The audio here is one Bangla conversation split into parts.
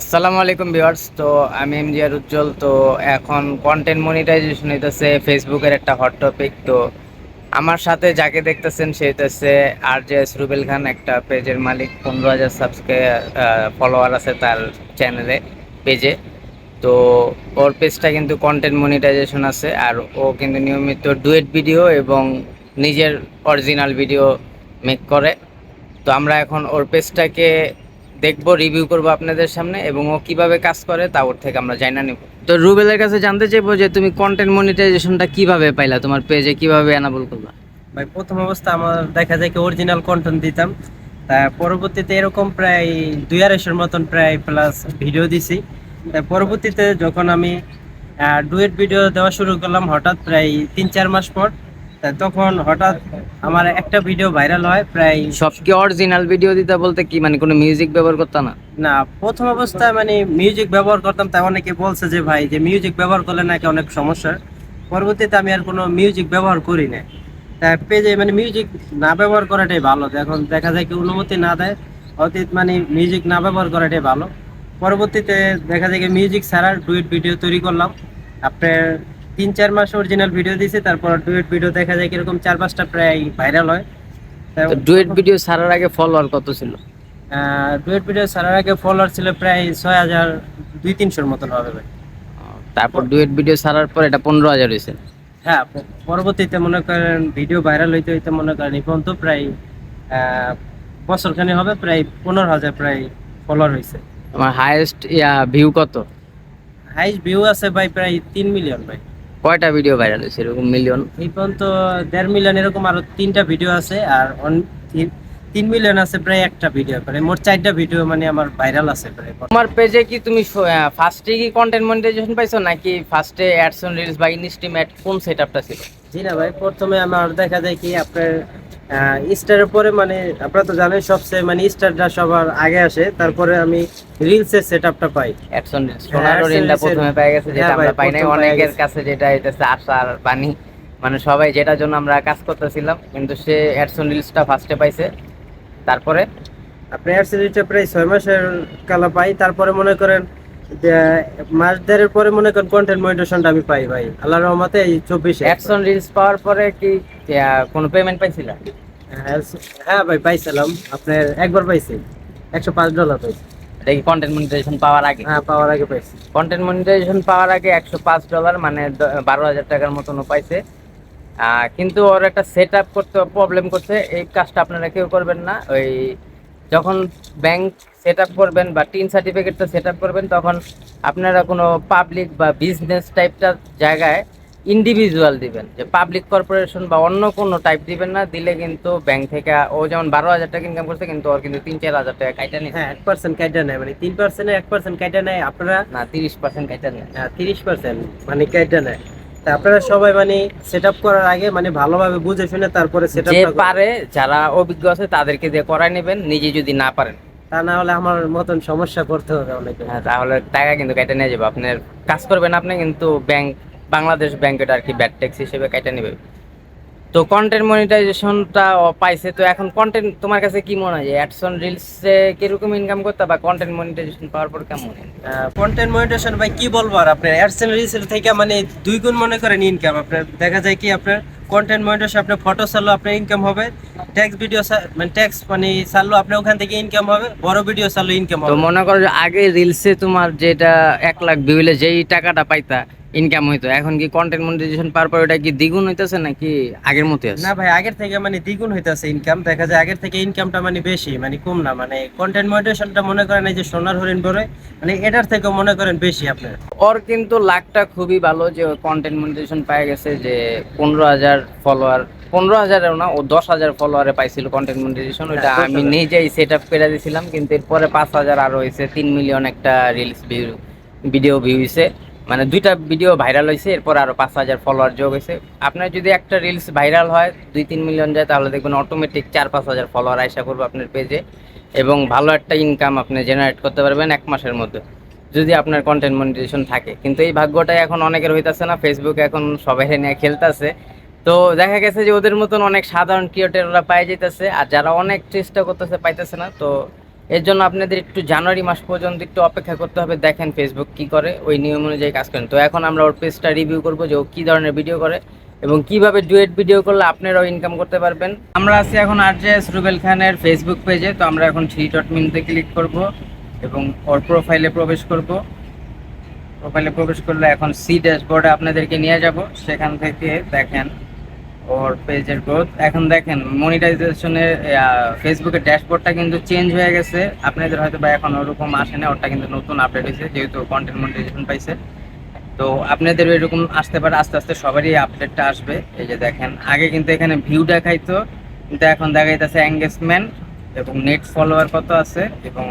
আসসালামু আলাইকুম ভিউয়ার্স, তো আমি এমজিআর উজ্জ্বল, তো এখন কন্টেন্ট মনিটাইজেশন হইতেছে ফেসবুকের একটা হট টপিক তো আমার সাথে যাকে দেখতেছেন সে হইতেছে R J S Rubel Khan, একটা পেজের মালিক, পনেরো হাজার সাবস্ক্রাইব ফলোয়ার আছে তার চ্যানেলে পেজে। তো ওর পেজটা কিন্তু কন্টেন্ট মনিটাইজেশন আছে, আর ও কিন্তু নিয়মিত ডুয়েট ভিডিও এবং নিজের অরিজিনাল ভিডিও মেক করে। তো আমরা এখন ওর পেজটাকে দেখব রিভিউ করব আপনাদের সামনে এবং ও কীভাবে কাজ করে তা ওর থেকে আমরা জানা নেব। তো রুবেলের কাছে জানতে চাইব যে তুমি কন্টেন্ট মনিটাইজেশনটা কীভাবে পাইলা? তোমার পেজে কীভাবে এনাবল করবা ভাই, প্রথম অবস্থা আমার দেখা যায় কি অরিজিনাল কন্টেন্ট দিতাম। তা পরবর্তীতে এরকম প্রায় দুই আড়াইশোর মতন প্রায় প্লাস ভিডিও দিছি। তা পরবর্তীতে যখন আমি ডুয়েট ভিডিও দেওয়া শুরু করলাম, হঠাৎ প্রায় তিন চার মাস পর তখন হঠাৎ আমার একটা ভিডিও ভাইরাল হয় প্রায় সব কি অরিজিনাল ভিডিও দিতে বলতে কি মানে কোনো মিউজিক ব্যবহার করতে না? না প্রথম অবস্থায় মানে মিউজিক ব্যবহার করতাম তা অনেকে বলছে যে ভাই যে মিউজিক ব্যবহার করলে নাকি অনেক সমস্যা। পরবর্তীতে আমি আর কোনো মিউজিক ব্যবহার করি না তা পেজে মানে মিউজিক না ব্যবহার করাটাই ভালো। এখন দেখা যায় কি অনুমতি না দেয় অতীত মানে মিউজিক না ব্যবহার করাটাই ভালো। পরবর্তীতে দেখা যায় কি মিউজিক ছাড়া ডুয়েট ভিডিও তৈরি করলাম। আপনার তিন চার মাস অরিজিনাল ভিডিও দিয়েছি তারপর ডুয়েট ভিডিও দেখা যায় কীরকম চার পাঁচটা প্রায় ভাইরাল হয়। ডুয়েট ভিডিও ছাড়ার আগে ফলোয়ার কত ছিল? ডুয়েট ভিডিও ছাড়ার আগে ফলোয়ার ছিল প্রায় ছয় হাজার দুই তিনশোর মতন হবে ভাই। তারপর ডুয়েট ভিডিও ছাড়ার পর এটা পনেরো হাজার হয়েছে। হ্যাঁ পরবর্তীতে মনে করেন ভিডিও ভাইরাল হইতে হইতে মনে করেন এই পর্যন্ত প্রায় বছরখানি হবে প্রায় পনেরো হাজার প্রায় ফলোয়ার হয়েছে আমার হাইয়েস্ট ইয়া ভিউ কত? হাইস্ট ভিউ আছে ভাই প্রায় তিন মিলিয়ন ভাই। কয়টা ভিডিও ভাইরাল হয়েছে? এরকম মিলিয়ন এই পর্যন্ত দেড় মিলিয়ন এরকম আরও তিনটা ভিডিও আছে আর তিন মিলিয়ন আছে প্রায় একটা ভিডিও করে। মোট চারটা ভিডিও মানে আমার ভাইরাল আছে প্রায়। তোমার পেজে কি তুমি ফার্স্টে কি কন্টেন্ট মনিটাইজেশন পাইছো নাকি ফার্স্টে অ্যাডস অন রিলস বা ইনস্টিম অ্যাড কোন সেটআপটা ছিল? জি না ভাই প্রথমে আমার দেখা যায় কি আপনার স্টারের পরে মানে আপনারা তো জানেন সবচেয়ে মানে স্টারটা সবার আগে আসে তারপরে আমি রিলসের সেট আপটা পাই। অ্যাডস অন রিলস রিলটা প্রথমে পেয়ে গেছে যেটা হ্যাঁ আমরা পাই নাই। অনেকের কাছে যেটা হইতেছে আশার বাণী মানে সবাই যেটার জন্য আমরা কাজ করতেছিলাম কিন্তু সে অ্যাডস অন রিলসটা ফার্স্টে পাইছে। তারপরে আপনি অ্যাডসেরিটা প্রায় ছয় মাসের কালা পাই তারপরে মনে করেন মাস দেড়ের পরে মনে করেন কন্টেন্ট মনিটেশনটা আমি পাই ভাই। আল্লাহর রহমতে এই চব্বিশে অ্যাডস অন রিলস পাওয়ার পরে কি কোনো পেমেন্ট পাইছিলা? হ্যাঁ ভাই পাইছিলাম। আপনার একবার পাইছি। একশো পাঁচ ডলার পাইছি। এটা কি কন্টেন্ট মনিটাইজেশন পাওয়ার আগে? হ্যাঁ পাওয়ার আগে পাইছি। কন্টেন্ট মনিটাইজেশন পাওয়ার আগে একশো পাঁচ ডলার মানে বারো হাজার টাকার মতনও পাইছে। কিন্তু ওর একটা সেট আপ করতে প্রবলেম করছে। এই কাজটা আপনারা কেউ করবেন না। ওই যখন ব্যাংক সেট আপ করবেন বা টিন সার্টিফিকেটটা সেট আপ করবেন তখন আপনারা কোনো পাবলিক বা বিজনেস টাইপটা জায়গায় ইন্ডিভিজুয়াল দিবেন। যে পাবলিক কর্পোরেশন বা অন্য কোনো টাইপ দিবেন না দিলে কিন্তু ব্যাংক থেকে ও যেমন বারো হাজার টাকা ইনকাম করছে কিন্তু ওর কিন্তু তিন চার হাজার টাকা কাইটা নিচ্ছে হ্যাঁ এক পার্সেন্ট কাইটা নেয় মানে তিন পার্সেন্ট এক পার্সেন্ট কাইটা নেয় আপনারা না তিরিশ পার্সেন্ট কাইটা নেয়। হ্যাঁ তিরিশ পার্সেন্ট মানে কাইটা নেয়। আপনারা সবাই মানে সেট আপ করার আগে মানে ভালোভাবে বুঝে শুনে তারপরে সেট যে পারে যারা অভিজ্ঞ আছে তাদেরকে দিয়ে করাই নেবেন নিজে যদি না পারেন। তা না হলে আমার মতন সমস্যা করতে হবে অনেকে। হ্যাঁ, তাহলে টাকা কিন্তু কেটে নিয়ে যাবে। আপনার কাজ করবেন আপনি কিন্তু ব্যাংক বাংলাদেশ ব্যাংকের আর কি ব্যাড ট্যাক্স হিসেবে কেটে নেবে। তো কন্টেন্ট মনিটাইজেশনটা পাইছে তো এখন কন্টেন্ট তোমার কাছে কি মনে হয়? অ্যাডসন রিলসে কীরকম ইনকাম করতে বা কন্টেন্ট মনিটাইজেশন পাওয়ার পর কেমন কন্টেন্ট মনিটেশন ভাই কি বলব আর আপনার? অ্যাডসেন্স রিলসের থেকে মানে দুই গুণ মনে করেন ইনকাম আপনার দেখা যায় কি আপনার কন্টেন্ট মনিটেশন আপনার ফটো ছাড়লো আপনার ইনকাম হবে। ট্যাক্স ভিডিও মানে ট্যাক্স মানে ছাড়লো আপনার ওখান থেকে ইনকাম হবে। বড় ভিডিও ছাড়লো ইনকাম হবে। তো মনে করো আগে রিলসে তোমার যেটা এক লাখ ভিউ হলে যেই টাকাটা পাইতা ইনকাম হইতো। এখন কি কন্টেন্ট মনিটাইজেশন পার পর ওটা কি দ্বিগুণ হইতেছে নাকি আগের মতোই আছে? না ভাই আগের থেকে মানে দ্বিগুণ হইতাছে ইনকাম দেখা যায় আগের থেকে ইনকামটা মানে বেশি মানে কম না। মানে কন্টেন্ট মনিটেশনটা মনে করেন এই যে সোনার হরিণ বলে মানে এটার থেকে মনে করেন বেশি আপনার। ওর কিন্তু লাখটা খুবই ভালো যে কন্টেন্ট মনিটাইজেশন পেয়ে গেছে যে পনেরো হাজার ফলোয়ার পনেরো হাজারেও না ও দশ হাজার ফলোয়ারে পাইছিল কন্টেন্ট মনিটাইজেশন ওইটা হ্যাঁ, আমি নিজেই সেট আপ করে দিয়েছিলাম কিন্তু এরপরে পাঁচ হাজার আরও হয়েছে তিন মিলিয়ন একটা রিলস ভিউ ভিডিও ভিউ হয়েছে মানে দুইটা ভিডিও ভাইরাল হয়েছে এরপর আরও পাঁচ হাজার ফলোয়ার যোগ হয়েছে আপনার যদি একটা রিলস ভাইরাল হয়, দুই তিন মিলিয়ন যায়, তাহলে দেখবেন অটোমেটিক চার পাঁচ হাজার ফলোয়ার আশা করব আপনার পেজে এবং ভালো একটা ইনকাম আপনি জেনারেট করতে পারবেন এক মাসের মধ্যে, যদি আপনার কন্টেন্ট মনিটাইজেশন থাকে। কিন্তু এই ভাগ্যটাই এখন অনেকের হইতাছে না ফেসবুক এখন সবাই নিয়ে খেলতেছে। তো দেখা গেছে যে ওদের মতন অনেক সাধারণ ক্রিয়েটররা পাই যেতেছে আর যারা অনেক চেষ্টা করতেছে পাইতেছে না, তো এর জন্য আপনাদের একটু জানুয়ারি মাস পর্যন্ত একটু অপেক্ষা করতে হবে। দেখেন ফেসবুক কি করে, ওই নিয়ম অনুযায়ী কাজ করেন। তো এখন আমরা ওর পেজটা রিভিউ করব যে ও কী ধরনের ভিডিও করে এবং কীভাবে ডুয়েট ভিডিও করলে আপনারাও ইনকাম করতে পারবেন। আমরা আছি এখন আর জে এস রুবেল খানের ফেসবুক পেজে তো আমরা এখন থ্রি ডট মিনিতে ক্লিক করব এবং ওর প্রোফাইলে প্রবেশ করব। প্রোফাইলে প্রবেশ করলে এখন সি ড্যাশবোর্ডে আপনাদেরকে নিয়ে যাব। সেখান থেকে দেখেন ওর পেজের গ্রোথ এখন দেখেন মনিটাইজেশনের ফেসবুকের ড্যাশবোর্ডটা কিন্তু চেঞ্জ হয়ে গেছে। আপনাদের হয়তো বা এখন ওরকম আসে না ওটা কিন্তু নতুন আপডেট হয়েছে, যেহেতু কন্টেন্ট মনিটাইজেশন পাইছে। তো আপনাদের এরকম আসতে পারে, আস্তে আস্তে সবারই আপডেটটা আসবে। এই যে দেখেন, আগে কিন্তু এখানে ভিউ দেখাইতো, কিন্তু এখন দেখাইতেছে এঙ্গেজমেন্ট এবং নেট ফলোয়ার কত আছে এবং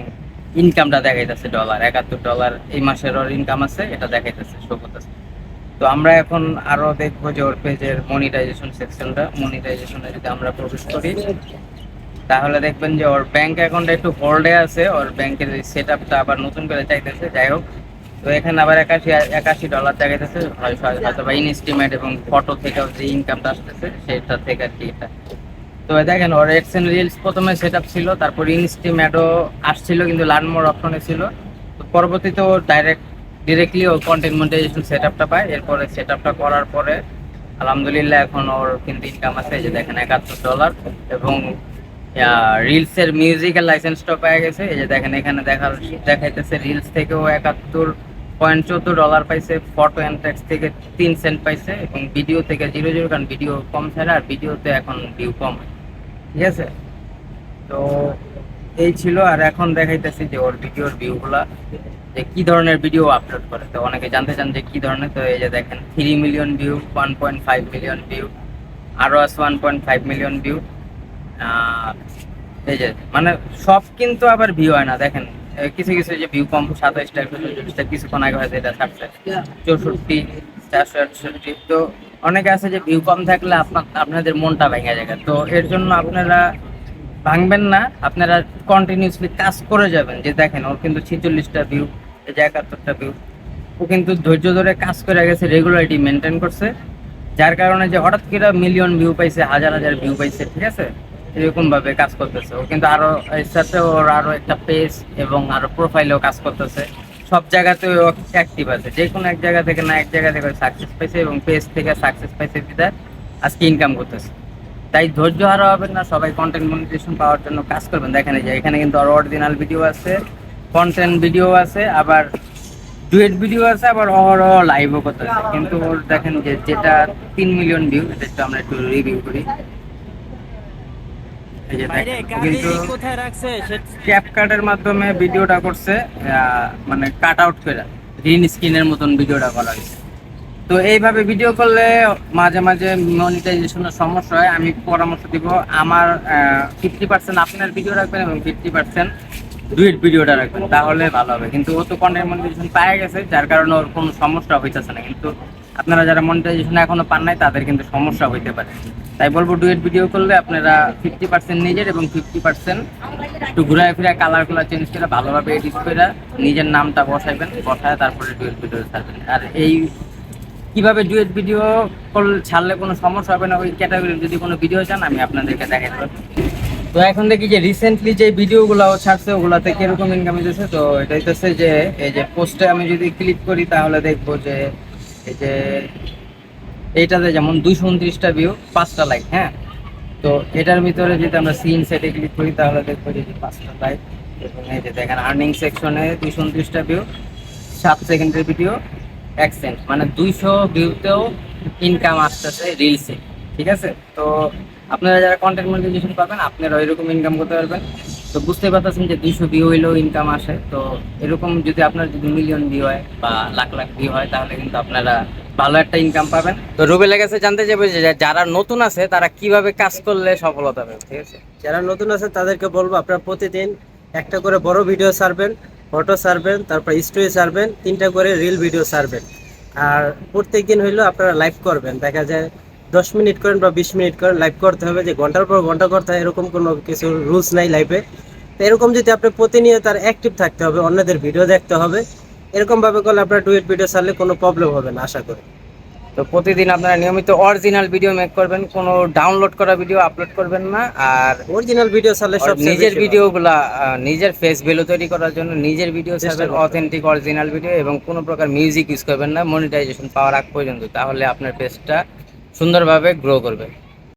ইনকামটা দেখাইতেছে ডলার একাত্তর ডলার এই মাসের ওর ইনকাম আছে, এটা দেখাইতেছে করতেছে তো আমরা এখন আরও দেখব যে ওর পেজের মনিটাইজেশন সেকশনটা মনিটাইজেশনে যদি আমরা প্রবেশ করি, তাহলে দেখবেন যে ওর ব্যাংক অ্যাকাউন্টটা একটু হোল্ডে আছে। ওর ব্যাংকের সেট আপটা আবার নতুন করে চাইতেছে। যাই হোক, তো এখানে আবার একাশি একাশি ডলার দেখাইতেছে হয়- হয়- হয়তো বা ইনস্টিমেট এবং ফটো থেকে যে ইনকামটা আসতেছে, সেটা থেকে আর কি এটা। তো দেখেন, ওর এক্সেন রিলস প্রথমে সেট ছিল, তারপর ইনস্টিমেটও আসছিল, কিন্তু লার্ন মোর অপশনে ছিল। তো পরবর্তীতে ও ডাইরেক্ট ডিরেক্টলি ও কন্টেন্ট মনিটাইজেশন সেট আপটা পায়। এরপরে সেট আপটা করার পরে, আলহামদুলিল্লাহ এখন ওর কিন্তু ইনকাম আছে যে দেখেন একাত্তর ডলার এবং রিলসের মিউজিক্যাল লাইসেন্সটা পেয়ে গেছে। এই যে দেখেন এখানে দেখা দেখাইতেছে রিলস থেকেও একাত্তর পয়েন্ট চোদ্দ ডলার পাইছে ফটো অ্যান্ড টেক্সট থেকে তিন সেন্ট পাইছে এবং ভিডিও থেকে জিরো জিরো কারণ ভিডিও কম ছাড়া আর ভিডিওতে এখন ভিউ কম। ঠিক আছে? তো এই ছিল, আর এখন দেখাইতেছি যে ওর ভিডিওর ভিউগুলা যে কি ধরনের ভিডিও আপলোড করে। তো অনেকে জানতে চান যে কি ধরনের, তো এই যে দেখেন three million view one point five million view আরও আছে one point five million view এই যে মানে সব কিন্তু আবার ভিউ হয় না। দেখেন কিছু কিছু যে ভিউ কম সাতাইশটা চল্লিশটা কিছুক্ষণ আগে হয়তো এটা থাকছে চৌষট্টি, চারশো, আটষট্টি, তো অনেকে আছে যে ভিউ কম থাকলে আপনার, আপনাদের মনটা ভেঙে যায়। তো এর জন্য আপনারা ভাঙবেন না, আপনারা কন্টিনিউসলি কাজ করে যাবেন। যে দেখেন, ওর কিন্তু ছেচল্লিশটা ভিউ এই যে একাত্তরটা ভিউ ও কিন্তু ধৈর্য ধরে কাজ করে গেছে রেগুলারিটি মেনটেন করছে। যার কারণে যে হঠাৎ করে মিলিয়ন ভিউ পাইছে, হাজার হাজার ভিউ পাইছে, ঠিক আছে? এরকমভাবে কাজ করতেছে। ও কিন্তু আরও এর সাথে ওর আরও একটা পেজ এবং আরও প্রোফাইলেও কাজ করতেছে। সব জায়গাতে ও অ্যাক্টিভ আছে। যে কোনো এক জায়গা থেকে না এক জায়গা থেকে সাকসেস পাইছে এবং পেজ থেকে সাকসেস পাইছে বিদায় আজকে ইনকাম করতেছে। তাই ধৈর্য হারা হবেন না সবাই কন্টেন্ট মনিটাইজেশন পাওয়ার জন্য কাজ করবেন। দেখেন যে এখানে কিন্তু আরও অরিজিনাল ভিডিও আছে কন্টেন্ট ভিডিও আছে আবার ডুয়েট ভিডিও আছে আবার অহরহ লাইভও করতেছে কিন্তু ওর দেখেন যে যেটা তিন মিলিয়ন ভিউ এটা একটু আমরা একটু রিভিউ করি। এই যে দেখেন, কিন্তু ক্যাপকাটের মাধ্যমে ভিডিওটা করছে মানে কাট আউট করে গ্রিন স্ক্রিনের মতন ভিডিওটা করা হয়েছে। তো এইভাবে ভিডিও করলে মাঝে মাঝে মনিটাইজেশনের সমস্যা হয়। আমি পরামর্শ দিব, আমার ফিফটি পার্সেন্ট আপনার ভিডিও রাখবেন এবং ফিফটি পার্সেন্ট ডুয়েট ভিডিওটা রাখবেন, তাহলে ভালো হবে। কিন্তু ও তো কন্টেন্ট মনিটাইজেশন পায় গেছে, যার কারণে ওর কোনো সমস্যা হইতেছে না। কিন্তু আপনারা যারা মনিটাইজেশন এখনও পান নাই, তাদের কিন্তু সমস্যা হইতে পারে। তাই বলব ডুয়েট ভিডিও করলে আপনারা ফিফটি পার্সেন্ট নিজের এবং ফিফটি পার্সেন্ট একটু ঘুরায় ফিরে কালার কালার চেঞ্জ করে ভালোভাবে এডিট করে নিজের নামটা বসাইবেন, বসায় তারপরে ডুয়েট ভিডিও ছাড়বেন। আর এই কীভাবে ডুয়েট ভিডিও করলে ছাড়লে কোনো সমস্যা হবে না, ওই ক্যাটাগরির যদি কোনো ভিডিও চান, আমি আপনাদেরকে দেখাই দেবো। তো এখন দেখি যে রিসেন্টলি যে ভিডিওগুলো ছাড়ছে, ওগুলাতে কীরকম ইনকাম হইতেছে? তো এটা হইতেছে যে, এই যে পোস্টে আমি যদি ক্লিক করি, তাহলে দেখব যে, এই যে এইটাতে যেমন দুইশো উনত্রিশটা ভিউ পাঁচটা লাইক হ্যাঁ? তো এটার ভিতরে যদি আমরা সিন সেটে ক্লিক করি, তাহলে দেখব যে পাঁচটা লাইক এবং এই যে দেখেন আর্নিং সেকশনে দুইশো উনত্রিশটা ভিউ সাত সেকেন্ডের ভিডিও এক সেন্ট মানে দুইশো ভিউতেও ইনকাম আসতেছে রিলসে ঠিক আছে? তো আপনারা যারা কন্টেন্ট মনিটাইজেশন পাবেন আপনারা এরকম ইনকাম করতে পারবেন। তো বুঝতে পারতেছেন যে দুইশো ভিউ হইলেও ইনকাম আসে। তো এরকম যদি আপনার যদি মিলিয়ন ভিউ হয় বা লাখ লাখ ভিউ হয়, তাহলে কিন্তু আপনারা ভালো একটা ইনকাম পাবেন। তো রুবেলের কাছে জানতে চাইব যে যারা নতুন আছে, তারা কীভাবে কাজ করলে সফলতা পাবে, ঠিক আছে? যারা নতুন আছে, তাদেরকে বলব আপনারা প্রতিদিন একটা করে বড় ভিডিও ছাড়বেন। ফটো ছাড়বেন, তারপর স্টোরি ছাড়বেন, তিনটা করে রিল ভিডিও ছাড়বেন। আর প্রত্যেক দিন হইল আপনারা লাইভ করবেন। দেখা যায় দশ মিনিট করেন বা বিশ মিনিট করেন লাইভ করতে হবে যে ঘণ্টার পর ঘণ্টা করতে হয়, এরকম কোনো কিছু রুলস নাই লাইভে তো এরকম যদি আপনি প্রতিনিয়ত তার অ্যাক্টিভ থাকতে হবে, অন্যদের ভিডিও দেখতে হবে, এরকমভাবে করলে আপনার ডুয়েট ভিডিও ছাড়লে কোনো প্রবলেম হবে না, আশা করি। তো প্রতিদিন আপনারা নিয়মিত অরিজিনাল ভিডিও মেক করবেন কোনো ডাউনলোড করা ভিডিও আপলোড করবেন না। আর অরিজিনাল ভিডিও ছাড়লে সব নিজের ভিডিওগুলা নিজের ফেস ভ্যালু তৈরি করার জন্য নিজের ভিডিও ছাড়বেন অথেন্টিক অরিজিনাল ভিডিও এবং কোনো প্রকার মিউজিক ইউজ করবেন না। মনিটাইজেশন পাওয়ার আগ পর্যন্ত তাহলে আপনার পেজটা সুন্দরভাবে গ্রো করবে।